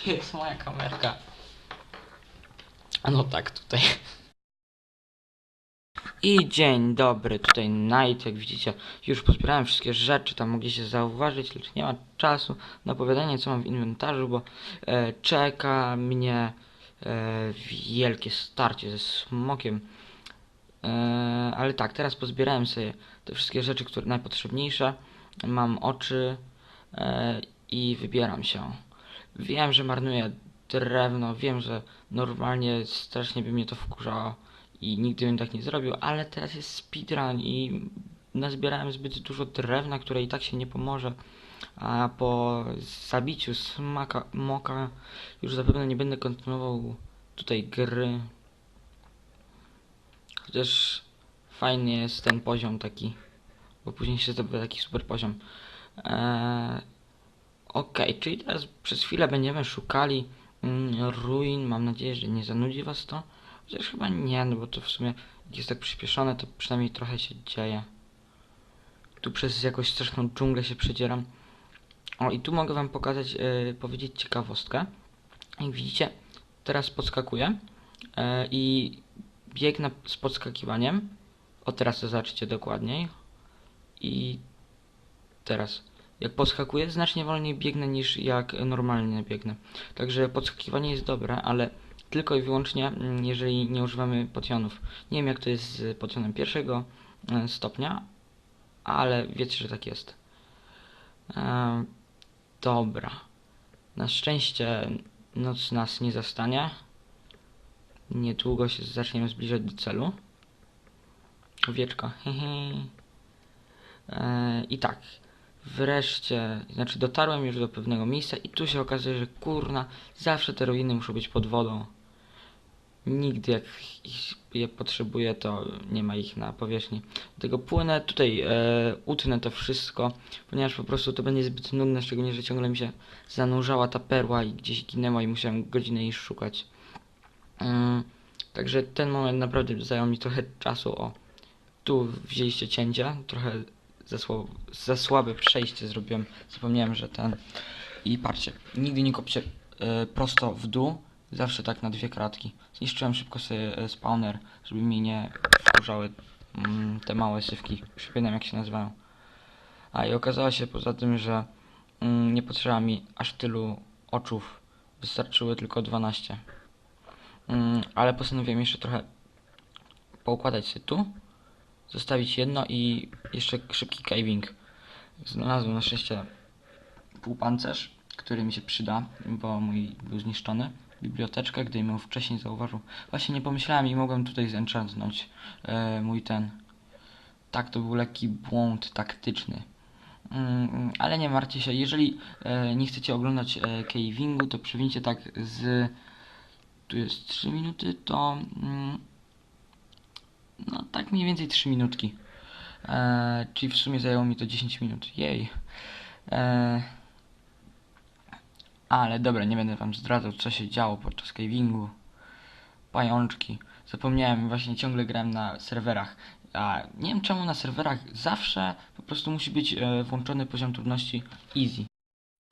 Jest moja kamerka? No tak, tutaj. I dzień dobry, tutaj Night, jak widzicie, już pozbierałem wszystkie rzeczy, tam mogliście zauważyć, lecz nie ma czasu na opowiadanie, co mam w inwentarzu, bo e, czeka mnie e, wielkie starcie ze smokiem. E, ale tak, teraz pozbierałem sobie te wszystkie rzeczy, które najpotrzebniejsze. Mam oczy e, i wybieram się. Wiem, że marnuję drewno, wiem, że normalnie strasznie by mnie to wkurzało i nigdy bym tak nie zrobił, ale teraz jest speedrun i nazbierałem zbyt dużo drewna, które i tak się nie pomoże. A po zabiciu smaka moka już zapewne nie będę kontynuował tutaj gry. Chociaż fajny jest ten poziom taki, bo później się zdobywa taki super poziom. Eee, Okej, czyli teraz przez chwilę będziemy szukali mm, ruin. Mam nadzieję, że nie zanudzi was to. Chociaż chyba nie, no bo to w sumie jak jest tak przyspieszone, to przynajmniej trochę się dzieje. Tu przez jakąś straszną dżunglę się przedzieram. O, i tu mogę wam pokazać, e, powiedzieć ciekawostkę. Jak widzicie, teraz podskakuję e, i biegnę z podskakiwaniem. O, teraz to zobaczycie dokładniej. I teraz. Jak podskakuję, znacznie wolniej biegnę niż jak normalnie biegnę. Także podskakiwanie jest dobre, ale tylko i wyłącznie, mm, jeżeli nie używamy potionów. Nie wiem jak to jest z potionem pierwszego e, stopnia, ale wiecie, że tak jest. Ehm, dobra. Na szczęście noc nas nie zastanie. Niedługo się zaczniemy zbliżać do celu. Owieczka. hehe. Eee, I tak. Wreszcie, znaczy dotarłem już do pewnego miejsca i tu się okazuje, że kurna, zawsze te ruiny muszą być pod wodą. Nigdy jak je potrzebuję, to nie ma ich na powierzchni. Dlatego płynę tutaj, e, utnę to wszystko, ponieważ po prostu to będzie zbyt nudne, szczególnie, że ciągle mi się zanurzała ta perła i gdzieś ginęła i musiałem godzinę jej szukać. Mm, także ten moment naprawdę zajął mi trochę czasu. O, tu wzięliście cięcia, trochę za, za słabe przejście zrobiłem. Zapomniałem, że ten. I patrzcie, nigdy nie kopcie e, prosto w dół, zawsze tak na dwie kratki. Zniszczyłem szybko sobie e, spawner, żeby mi nie wkurzały mm, te małe sywki. Przypominam jak się nazywają. A i okazało się poza tym, że mm, nie potrzeba mi aż tylu oczów. Wystarczyły tylko 12. Mm, ale postanowiłem jeszcze trochę poukładać się tu zostawić jedno i jeszcze szybki caving. Znalazłem na szczęście półpancerz, który mi się przyda, bo mój był zniszczony. Biblioteczkę, gdybym ją wcześniej zauważył. Właśnie nie pomyślałem i mogłem tutaj zenchantnąć e, mój ten. Tak, to był lekki błąd taktyczny. Mm, ale nie martwcie się, jeżeli e, nie chcecie oglądać e, cavingu, to przewincie tak z... Tu jest 3 minuty, to... Mm, no tak mniej więcej 3 minutki. E, czyli w sumie zajęło mi to 10 minut. Jej. E, ale dobra, nie będę wam zdradzał co się działo podczas cavingu. Pajączki. Zapomniałem, właśnie ciągle grałem na serwerach. A nie wiem czemu na serwerach zawsze po prostu musi być e, włączony poziom trudności easy.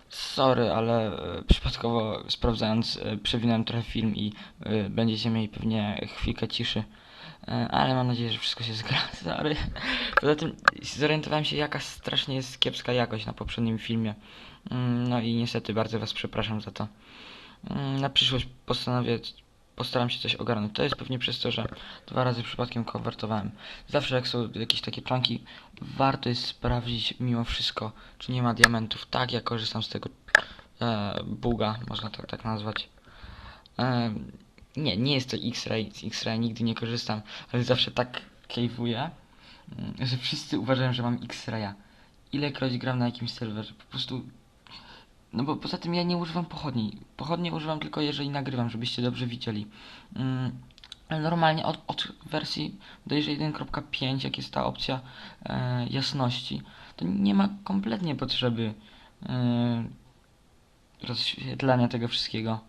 Sorry, ale e, przypadkowo sprawdzając e, przewinąłem trochę film i e, będziecie mieli pewnie chwilkę ciszy. E, Ale mam nadzieję, że wszystko się zgra. Sorry. Poza tym zorientowałem się, jaka strasznie jest kiepska jakość na poprzednim filmie. Mm, No i niestety bardzo Was przepraszam za to. Mm, Na przyszłość postanowię, postaram się coś ogarnąć. To jest pewnie przez to, że dwa razy przypadkiem konwertowałem. Zawsze jak są jakieś takie planki, warto jest sprawdzić mimo wszystko, czy nie ma diamentów. Tak, ja korzystam z tego e, buga, można to tak nazwać. E, nie, nie jest to X-Ray, z X-Ray nigdy nie korzystam, ale zawsze tak cave'uję, mm, że wszyscy uważają, że mam X-Raya. Ilekroć gram na jakimś serwerze, po prostu... No bo poza tym ja nie używam pochodni. Pochodnie używam tylko jeżeli nagrywam, żebyście dobrze widzieli. Mm, normalnie od, od wersji bodajże 1.5, jak jest ta opcja e, jasności, to nie ma kompletnie potrzeby e, rozświetlania tego wszystkiego.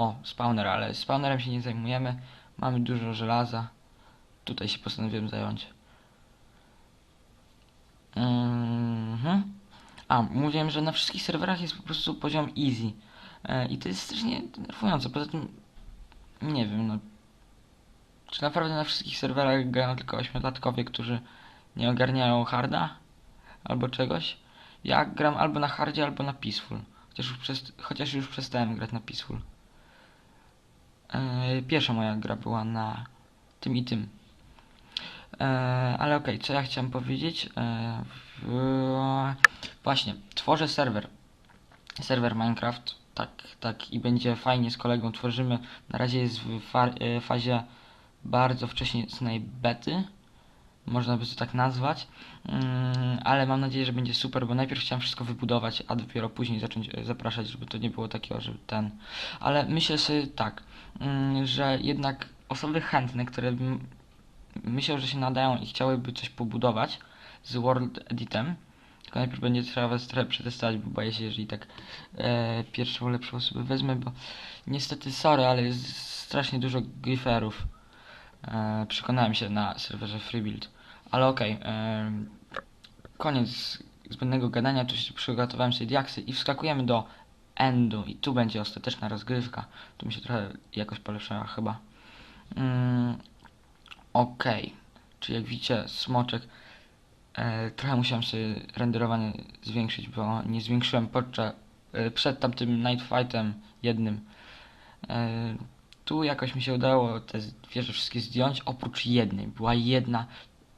O, spawner, ale spawnerem się nie zajmujemy. Mamy dużo żelaza. Tutaj się postanowiłem zająć. Mhm. A, mówiłem, że na wszystkich serwerach jest po prostu poziom easy. E, I to jest strasznie denerwujące. Poza tym, nie wiem, no. Czy naprawdę na wszystkich serwerach grają tylko ośmiolatkowie, którzy nie ogarniają harda? Albo czegoś? Ja gram albo na hardzie, albo na peaceful. Chociaż już, przest- chociaż już przestałem grać na peaceful. E, pierwsza moja gra była na tym i tym. E, ale okej, co ja chciałem powiedzieć? E. Właśnie, tworzę serwer. Serwer Minecraft. Tak, tak i będzie fajnie z kolegą tworzymy. Na razie jest w fa- fazie bardzo wcześniej bety. Można by to tak nazwać. Mm, ale mam nadzieję, że będzie super, bo najpierw chciałem wszystko wybudować, a dopiero później zacząć e, zapraszać, żeby to nie było takiego, że ten. Ale myślę sobie tak, mm, że jednak osoby chętne, które myślał, że się nadają i chciałyby coś pobudować z World Editem. Tylko najpierw będzie trzeba was trochę przetestować, bo boję się, jeżeli tak e, pierwszą lepszą osobę wezmę, bo niestety sorry, ale jest strasznie dużo griferów. E, przekonałem się na serwerze Freebuild. Ale okej, e, koniec zbędnego gadania, tu się przygotowałem sobie diaksy i wskakujemy do endu i tu będzie ostateczna rozgrywka. Tu mi się trochę jakoś polepszyła chyba. Mm, Okej, czyli jak widzicie smoczek e, trochę musiałem sobie renderowanie zwiększyć, bo nie zwiększyłem podczas e, przed tamtym night fightem jednym. E, tu jakoś mi się udało te wieże wszystkie zdjąć, oprócz jednej. Była jedna,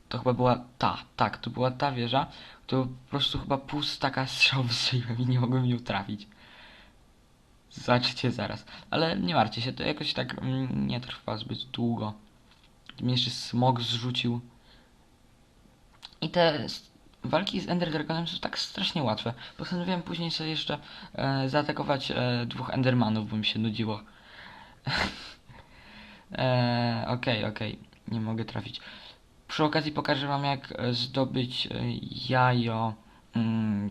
to chyba była ta, tak, to była ta wieża, to po prostu chyba pół staka strzał wystrzeliłem i nie mogłem nią trafić. Zobaczycie zaraz. Ale nie martwcie się, to jakoś tak mm, nie trwa zbyt długo. Mnie jeszcze smog zrzucił. I te walki z Ender Dragonem są tak strasznie łatwe. Postanowiłem później sobie jeszcze e, zaatakować e, dwóch Endermanów, bo mi się nudziło. E, Okej, okej, nie mogę trafić. Przy okazji pokażę wam jak e, zdobyć e, jajo mm,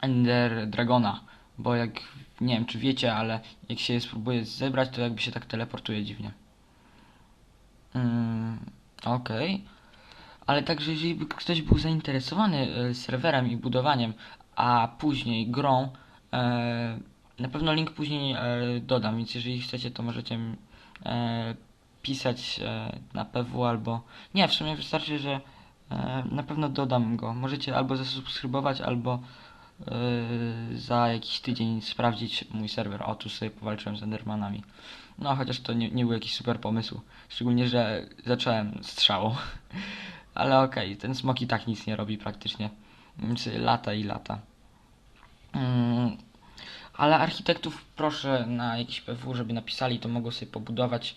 Ender Dragona. Bo jak, nie wiem czy wiecie, ale jak się je spróbuje zebrać, to jakby się tak teleportuje dziwnie. Mm, Okej. Ale także jeżeli by ktoś był zainteresowany serwerem i budowaniem, a później grą, na pewno link później e, dodam, więc jeżeli chcecie, to możecie e, pisać e, na PW albo... Nie, w sumie wystarczy, że na pewno dodam go. Możecie albo zasubskrybować, albo za jakiś tydzień sprawdzić mój serwer. O, tu sobie powalczyłem z Endermanami. No, chociaż to nie, nie był jakiś super pomysł. Szczególnie, że zacząłem strzałą. Ale okej, ten smok i tak nic nie robi praktycznie. Lata i lata. Mm, ale architektów proszę na jakiś PW, żeby napisali, to mogą sobie pobudować.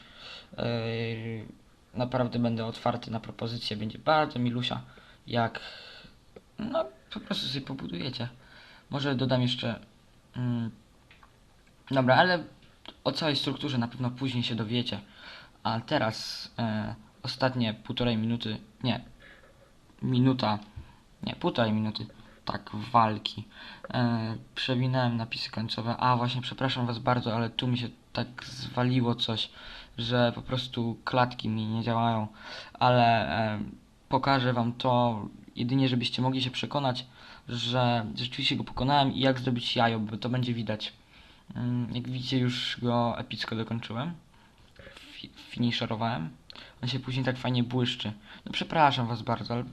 Yy, naprawdę będę otwarty na propozycje. Będzie bardzo milusia, jak no po prostu sobie pobudujecie. Może dodam jeszcze. Mm, dobra, ale o całej strukturze na pewno później się dowiecie. A teraz e, ostatnie półtorej minuty, nie, minuta, nie, półtorej minuty, tak, walki. E, przewinąłem napisy końcowe. A właśnie, przepraszam Was bardzo, ale tu mi się tak zwaliło coś, że po prostu klatki mi nie działają, ale e, pokażę Wam to jedynie, żebyście mogli się przekonać, że rzeczywiście go pokonałem i jak zrobić jajo, bo to będzie widać. Mm, Jak widzicie, już go epicko dokończyłem. Fi-. On się później tak fajnie błyszczy. No przepraszam was bardzo, ale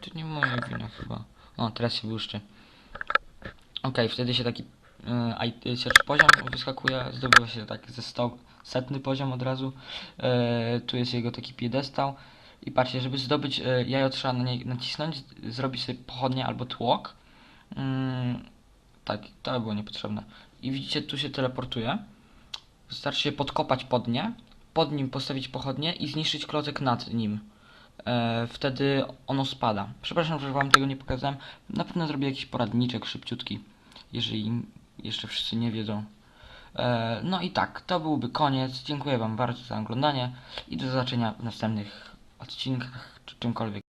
to nie moja wina chyba. O, teraz się błyszczy. Okej, wtedy się taki I- search poziom wyskakuje, zdobywa się tak ze 100 setny poziom od razu. E, tu jest jego taki piedestał. I patrzcie, żeby zdobyć e, jajo trzeba na nacisnąć, zrobić sobie pochodnie albo tłok. Mm, tak, to by było niepotrzebne. I widzicie, tu się teleportuje. Wystarczy się podkopać pod nie, pod nim postawić pochodnie i zniszczyć klocek nad nim. E, wtedy ono spada. Przepraszam, że wam tego nie pokazałem. Na pewno zrobię jakiś poradniczek szybciutki, jeżeli jeszcze wszyscy nie wiedzą. E, no i tak, to byłby koniec. Dziękuję wam bardzo za oglądanie i do zobaczenia w następnych odcinkach czy czymkolwiek.